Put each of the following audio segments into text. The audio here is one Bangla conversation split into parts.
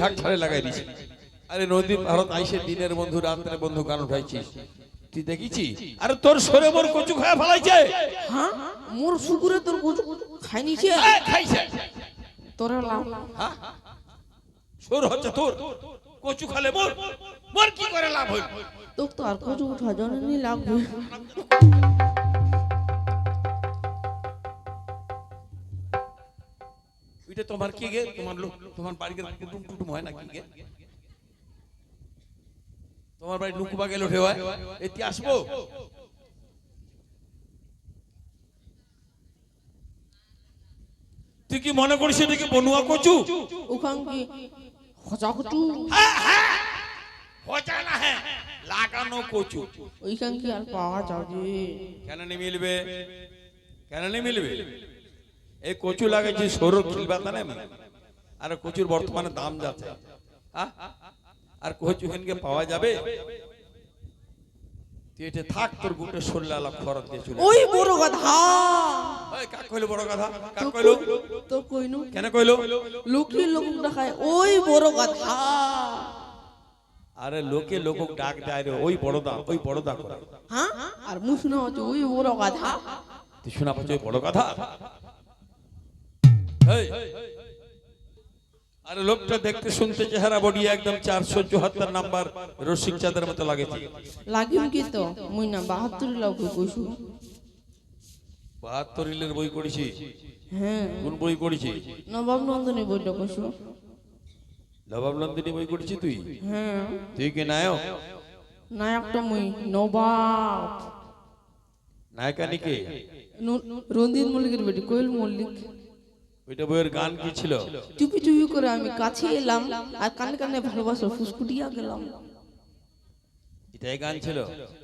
ঝাঁক ছাড়ে লাগাই দিছি। আরে নদী ভারত আইসে দিনের বন্ধু রাত্রে বন্ধু গান উঠাইছিস। তুই দেখিছি? আরে তোর সরে মোর কচু খায়া ফেলাইছে। হ্যাঁ? মোর শুকুরে তোর কচু খাইনি সে এই, খাইছে। তোরা লাভ হ্যাঁ সর হচ্ছে তোর। কচু খালে মোর মোর কি করে লাভ হইল তোর তো আর কচু উঠা জননি লাগবে এটা তোমার কি গে? তোমার লোক তোমার কুটুম টুটুম হয় না কি গে? তোমার বাড়ি নুকুবা গেল উঠে হয়? আসব? তুই কি মনে করিস এটাকে বনুয়া কচু? ওখান কি খচা কচু হজা না হ্যাঁ লাগানো কচু। ওইখান কি আর পাওয়া যাবে? কেন নি মিলবে কেন নি মিলবে এই কচু লাগাইছি সৌর খিলবাতা নেই আর কচুর বর্তমানে দাম যাচ্ছে। আর কচু হেনকে পাওয়া যাবে? তুই এটা থাক তোর গুটে সরলে আলাপ খরচ দিয়ে চলে ওই বড় কথা। কাক কইলো বড় কথা? কাক কইলো? তো কইনু। কেন কইলো? লোকে লোক দেখায় ওই বড় কথা। আরে লোকে লোক ডাক দেয় রে ওই বড় দা ওই বড় দা হ্যাঁ? আর মুখ শোনা হচ্ছে ওই বড় কথা। তুই শোনা পাচ্ছ ওই বড় কথা? আরে লোকটা দেখতে শুনতে চেহারা বডি একদম চারশো চুয়াত্তর নাম্বার রসিক চাঁদের মতো লাগেছে লাগিম কি তো? মুই না বাহাত্তর লাখ কইছু বাহাত্তর ইলের বই করেছি হ্যাঁ। কোন বই করেছি নবাব নন্দনী বইটা কইছু নবাব নন্দিনী বই করেছি তুই? হ্যাঁ। তুই কি নায়ক? নায়কটা মুই নবাব। নায়িকানিকে ন- রঞ্জিত মল্লিকের বেটি কোয়েল মল্লিক। ওইটা বইয়ের গান কি ছিল? চুপি চুপি করে আমি কাছে এলাম আর কানে কানে ভালোবাসা ফুসকুটিয়া গেলাম। এটাই গান ছিল?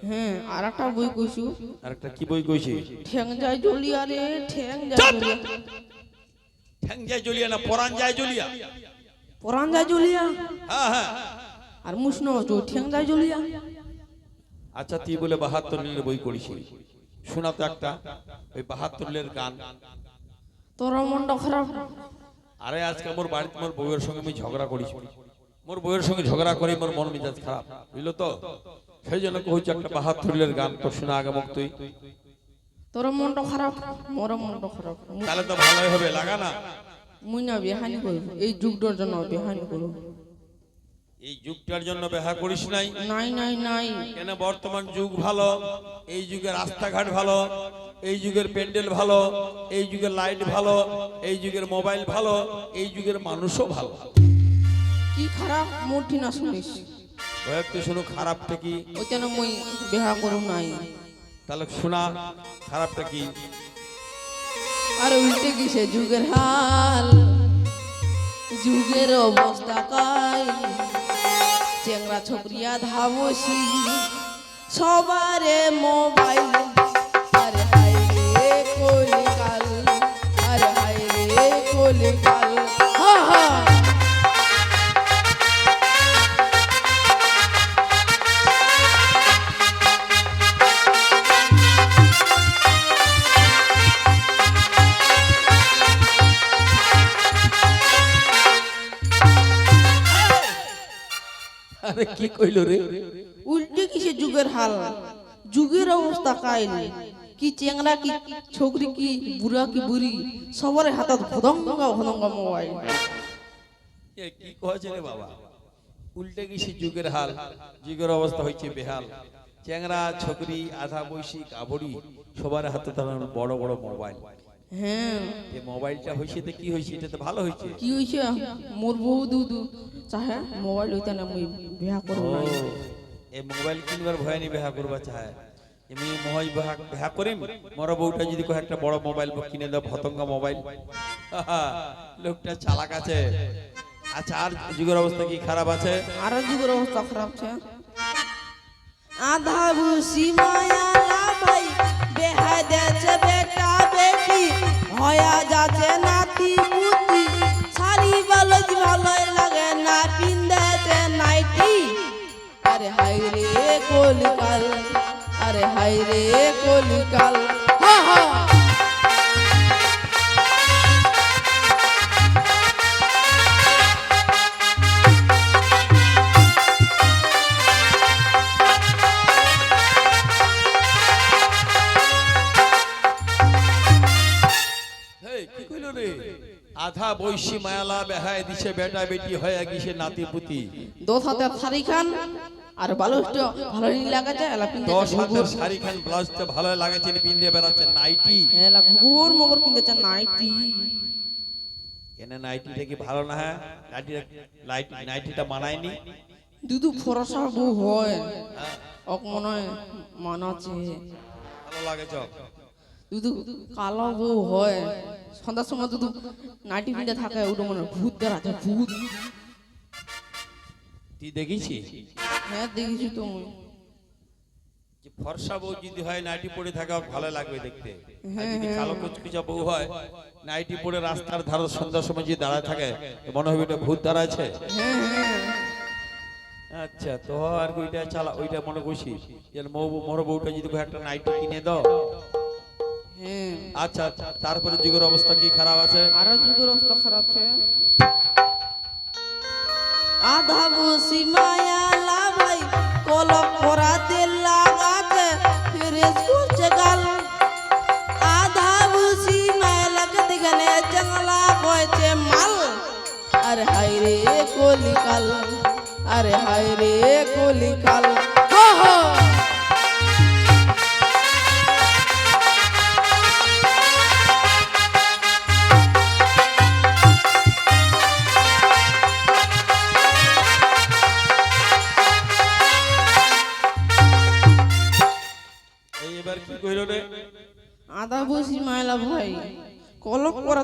হ্যাঁ আর একটা বই কইছু আর একটা কি বই কইছি? ঠ্যাং যায় জলিয়া রে ঠ্যাং যায়! জলিয়া ঠ্যাং যায় জলিয়া না পরান যায় জলিয়া পরান যায় জলিয়া হ্যাঁ হ্যাঁ। আর মুসন হচ্ছে ঠ্যাং যায় জলিয়া আচ্ছা তুই বলে বাহাত্তর নীলের বই করেছি শোনা তো একটা ওই বাহাত্তর নীলের গান। তোর মনটা খারাপ। আরে আজকে মোর বাড়িতে মোর বউয়ের সঙ্গে আমি ঝগড়া করিস মোর বউয়ের সঙ্গে ঝগড়া করে মোর মন মেজাজ খারাপ বুঝলো তো? সেই জন্য কইছি একটা বাহাত্তর নীলের গান তো শোনা আগে মুখ তুই। তোর মনটা খারাপ মোর মনটা খারাপ। তাহলে তো ভালোই হবে লাগা না? মুই না বেহানি করব এই যুগটার জন্য বেহানি করব। এই যুগটার জন্য বেহা করিস নাই? নাই নাই নাই। কেন বর্তমান যুগ ভালো এই যুগের রাস্তাঘাট ভালো এই যুগের প্যান্ডেল ভালো এই যুগের লাইট ভালো এই যুগের মোবাইল ভালো এই যুগের মানুষও ভালো। কি খারাপ? মোটি না শুনিস। একটু শুনো খারাপটা কি? ওই যেন মুই বেহা করব নাই। তাহলে শোনা খারাপটা কি? আর উল্টে গেছে যুগের হাল যুগের অবস্থা কাই? চেংড়া ছকরিয়া ধাবসি সবারে মোবাইল আরে কি কইলো রে? উল্টে কিসে যুগের হাল? যুগের অবস্থা কাইল কি চেংড়া কি ছোকরি কি বুড়া কি বুড়ি সবার হাতত ভদঙ্গা ভদঙ্গা মোবাইল। এ কি কয়েছে রে বাবা? উল্টে গেছি যুগের হাল? যুগের অবস্থা হয়েছে বেহাল। চ্যাংরা ছকরি আধা বৈশি কাবড়ি সবার হাতে তার বড় বড় মোবাইল। হ্যাঁ। এই মোবাইলটা হয়েছে তো কি হয়েছে এটা তো ভালো হয়েছে কি হইছে? মোর বউ দুদু চাহে মোবাইল হইতা না মুই বিয়া করব না এই মোবাইল কিনবার ভয় নি বেহা করবা চায় মহাই বেহা বেহা করিম মর বউটা যদি কয় একটা বড় মোবাইল কিনে দাও ভতঙ্গা মোবাইল। লোকটা চালাক আছে। আচ্ছা আর যুগের অবস্থা কি খারাপ আছে? আর যুগের অবস্থা খারাপ আছে। আধা ভুসি মায়ালা ভাই বেহায় দেছে বেটা বেটি হয়া রে কলিকাল। হা হা। আধা বৈশি মায়ালা বেহায় দিছে বেটা বেটি হয়ে গিয়েছে নাতি পুতি হাতে শাড়ি খান আর একটু ভালো নি লাগাছে এলা পিন্দেছে দশ হাতের শাড়ি খান ব্লাউজটা ভালো লাগেছে পিন্ধে বেড়াচ্ছে নাইটি। এলা ঘুঘুর মগর পিন্দেছে নাইটি। কেন নাইটিটা কি ভালো না হ্যাঁ? নাইটিটা লাইট নাইটিটা মানায়নি? দুদু ফরসা বউ হয় অক মনে মানাচ্ছে। ভালো লাগে চ দুদু কালো বউ হয় সন্ধ্যার সময় দুদু নাইটি পিন্ডে থাকে ওটা মনে ভূত দেখাচ্ছে ভূত। তুই দেখিছি? হ্যাঁ দেখেছি তো যে ফর্সা বউ যদি হয় নাইটি পরে থাকা ভালো লাগবে দেখতে। আর হ্যাঁ, যদি হ্যাঁ। কালো কুচকুচা বউ হয় নাইটি পরে রাস্তার ধারে সন্ধ্যার সময় যদি দাঁড়ায় থাকে মনে হবে এটা ভূত দাঁড়াচ্ছে হ্যাঁ হ্যাঁ। আচ্ছা তো আর ওইটা চালা ওইটা মনে করছি মোর বউটা যদি একটা নাইটি কিনে দাও। হ্যাঁ। আচ্ছা তারপরে যুগের অবস্থা কি খারাপ আছে? আরও যুগের অবস্থা খারাপ আছে। আধা বসি মায়ালা আরে হাই রে কলিকাল আরে হাই রে কলিকাল।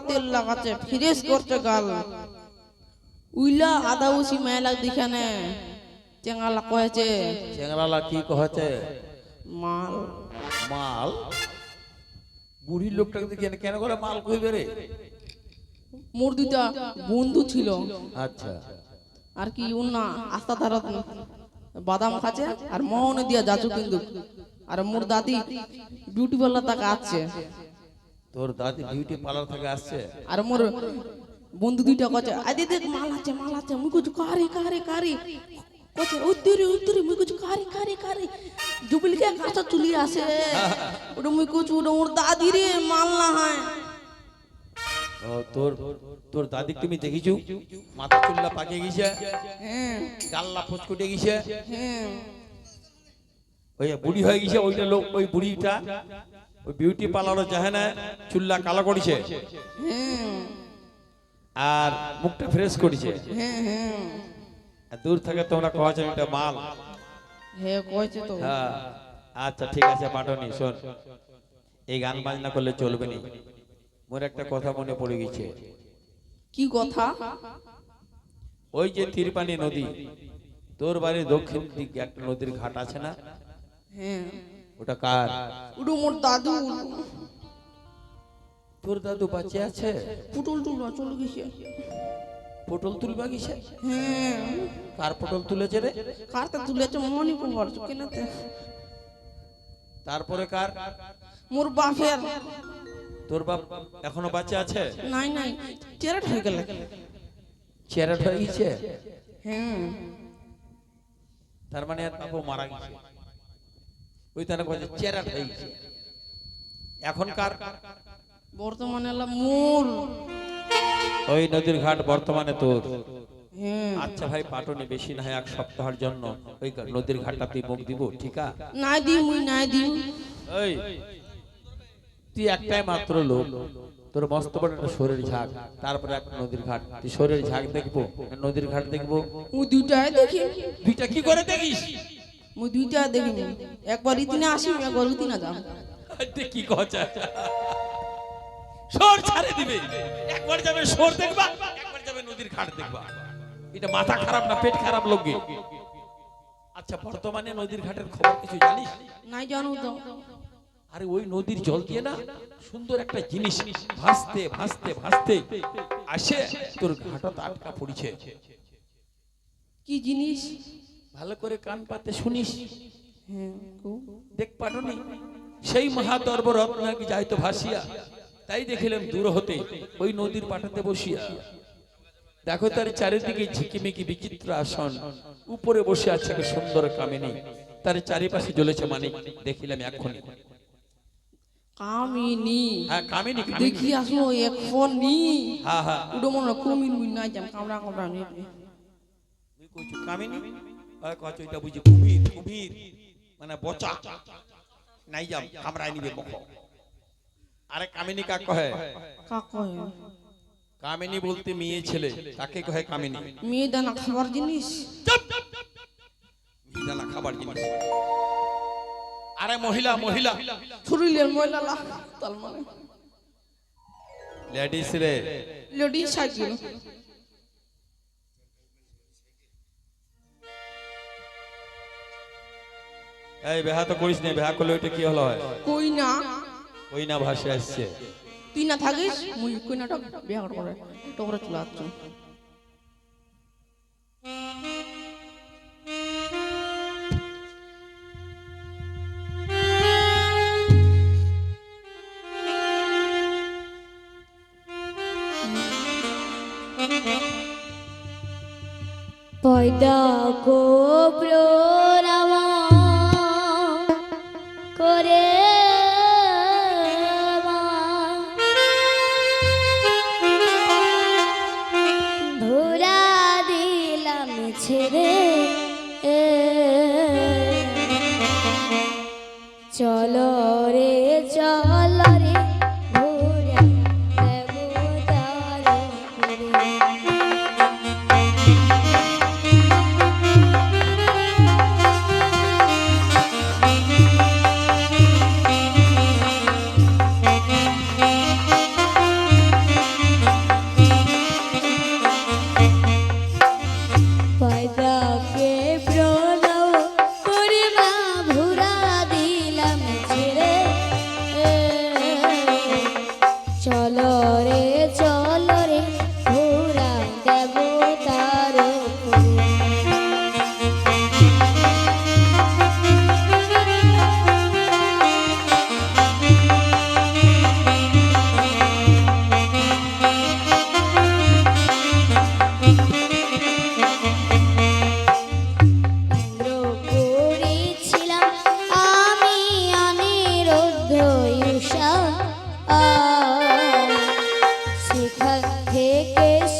তেল লাগাচ্ছে ফ্রেশ করছে গাল। উইলা বসি মায়লা দিখানে চেঙ্গালা কয়েছে। চেংরালা কি কহছে মাল। মাল? বুড়ির লোকটাকে দেখি কেন- করে মাল কইবে রে? মোর দুইটা বন্ধু ছিল। আচ্ছা। আর কি উন্না আস্তা ধারত বাদাম খাচ্ছে আর মোহনে দিয়া যাচু কিন্তু। আর মোর দাদি বিউটি পার্লার তাকে আছে তোর দাদি বিউটি পার্লার থেকে আসছে। আর মোর বন্ধু দুইটা কচ্ছে আদি দেখ মাল আছে মাল আছে। মুই কইছি কারে কারে কারে? কচ্ছে উত্তরে উত্তরে। মুই কইছি কারে কারে কারে? জুবলি কে কাঁচা চুলি আছে ওটা মুই কইছি ওটা মোর দাদি রে মাল না হয়। তোর তোর দাদি তুমি দেখিছো? মাথা চুল্লা পাকে গেছে। হ্যাঁ। গাল্লা ফুচকুটে গেছে। হ্যাঁ। ওই বুড়ি হয়ে গেছে ওইটা লোক ওই বুড়িটা। ওই বিউটি পার্লারে চাহে না চুল্লা কালো করেছে। আর মুখটা ফ্রেশ করেছে। হ্যাঁ হ্যাঁ আর দূর থেকে তোমরা কহছো এটা মাল। হ্যাঁ কইছে তো। হ্যাঁ আচ্ছা ঠিক আছে পাটনি শোন। এই গান বাজনা করলে চলবে না। মোর একটা কথা মনে পড়ে গেছে। কি কথা? ওই যে তিরপানি নদী তোর বাড়ির দক্ষিণ দিকে একটা নদীর ঘাট আছে না? হ্যাঁ। ওটা কার? ওটা মোর দাদু। তোর দাদু বাঁচে আছে? পুটল টুল চলে গেছে। পটল তুলবা গেছে? হ্যাঁ। কার পটল তুলেছে রে? তুলেছে মনে পড়বার কেনাতে। তারপরে কার? মোর বাপের। তোর বাপ এখনও বাচ্চা আছে? নাই নাই। চেরাট হয়ে গেল। চেরা হয়ে গেছে? হ্যাঁ। তার মানে আর বাপু মারা গেছে। ওই তারা চেরা হয়ে গেছে। এখন কার বর্তমানে মোর ওই নদীর ঘাট বর্তমানে তোর। হ্যাঁ। আচ্ছা ভাই পাটনি বেশি না এক সপ্তাহের জন্য। ওই নদীর ঘাটটা তুই মুখ দিব ঠিক আছে? নাই দি মুই নাই দি ওই তুই একটাই মাত্র লোক। তোর মস্ত বড় একটা শরীর ঝাঁক। তারপরে এক নদীর ঘাট। তুই শরীর ঝাঁক দেখব? নদীর ঘাট দেখব? মুই দুইটাই দেখি। দুইটা কি করে দেখিস? মুই দুইটা দেখি একবার ইতিনে আসি একবার ইতিনে যাম। কি কথা সর ছাড়ে দিবে। একবার যাবে সর দেখবা একবার যাবে নদীর ঘাট দেখবা। এটা মাথা খারাপ না পেট খারাপ লোক। আচ্ছা বর্তমানে নদীর ঘাটের খবর কিছু জানিস? নাই জানো তো। আরে ওই নদীর জল দিয়ে না সুন্দর একটা জিনিস ভাসতে ভাসতে ভাসতে আসে তোর ঘাটত আটকা পড়িছে। কি জিনিস? ভালো করে কান পাতে শুনিস। হ্যাঁ দেখ পাটনি সেই মহাদর্ব রত্ন নাকি যাইতো ভাসিয়া তাই দেখিলাম দূর হতে ওই নদীর পাটাতে বসিয়া। দেখো তার চারিদিকে ঝিকিমিকি বিচিত্র আসন উপরে বসে আছে এক সুন্দর কামিনী তার চারিপাশে জ্বলেছে মানে দেখিলাম এখনই কামিনী? হ্যাঁ কামিনী। দেখি হ্যাঁ হ্যাঁ। উডো মনে হয় কুমির মুই নাই যাম কামড়া কামড়া নিয়ে কামিনী? কইছু এটা বুঝি কুমির কুমির। মানে বচা। নাই যাম কামড়াই নিবে মুখ আরে কামিনী কাক কহে? কাক কয় কামিনী বলতে মেয়ে ছেলে। তাকে কহে কামিনী? মেয়ে দানা খাবার জিনিস। মিহিদানা খাবার জিনিস। আরে মহিলা মহিলা। ময়লা লাগ তার মানে। লেডিস রে। Lady cycle. এই বেহা তো করিস না বেহা করলে ওইটা কি হলো হয়? কই না ওই না ভাসে আসছে। তুই না থাকিস মুই কই না বিয়া করে তোরা চলে আসছ। পয়দা গো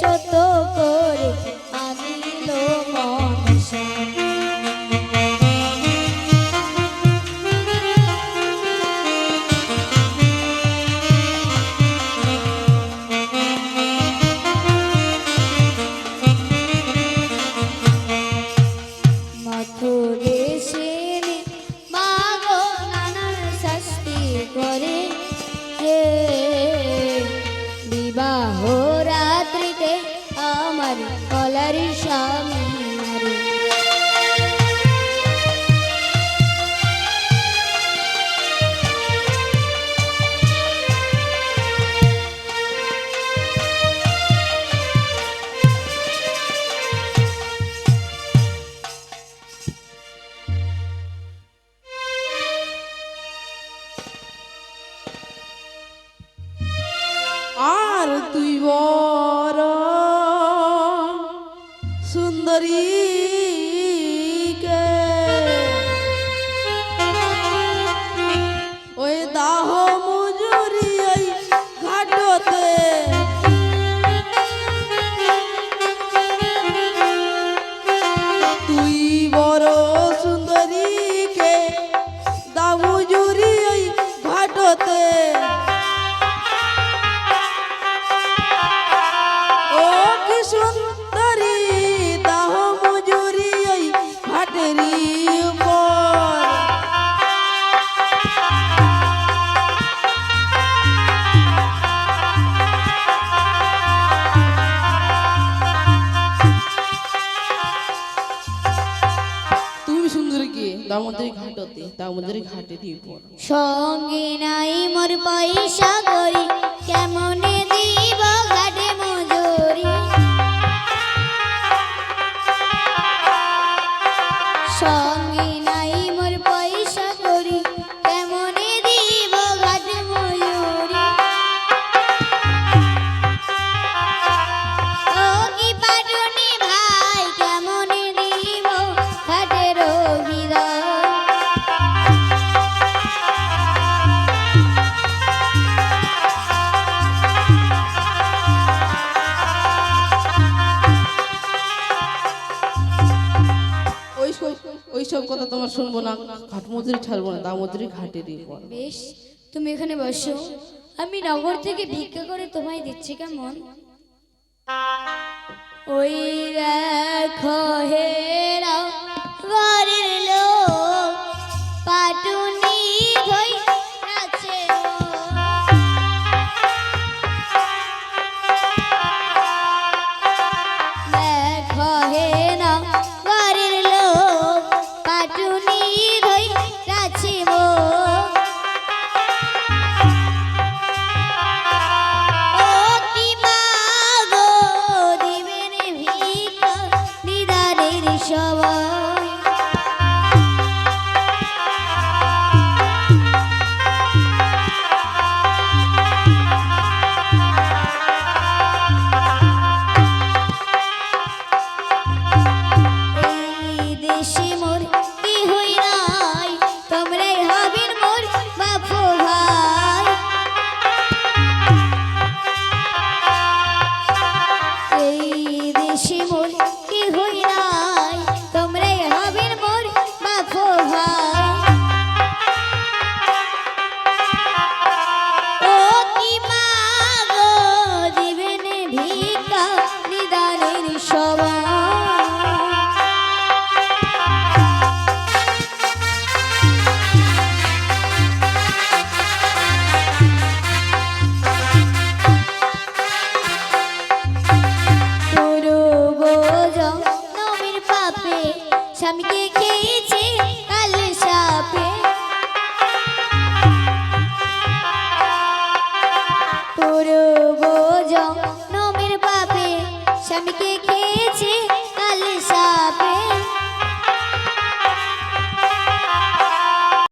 থেকে দামোদরি ঘাটতে দামোদরি ঘাটে দিয়ে পড়। সঙ্গে নাই মোর পয়সা গরি কেমনে কথা তোমার শুনব না। ঘাট মজুরি ছাড়বো না দামোদরি ঘাটে দিয়ে বেশ, তুমি এখানে বসো। আমি নগর থেকে ভিক্ষা করে তোমায় দিচ্ছি কেমন? ওই দেখো হে ঘরের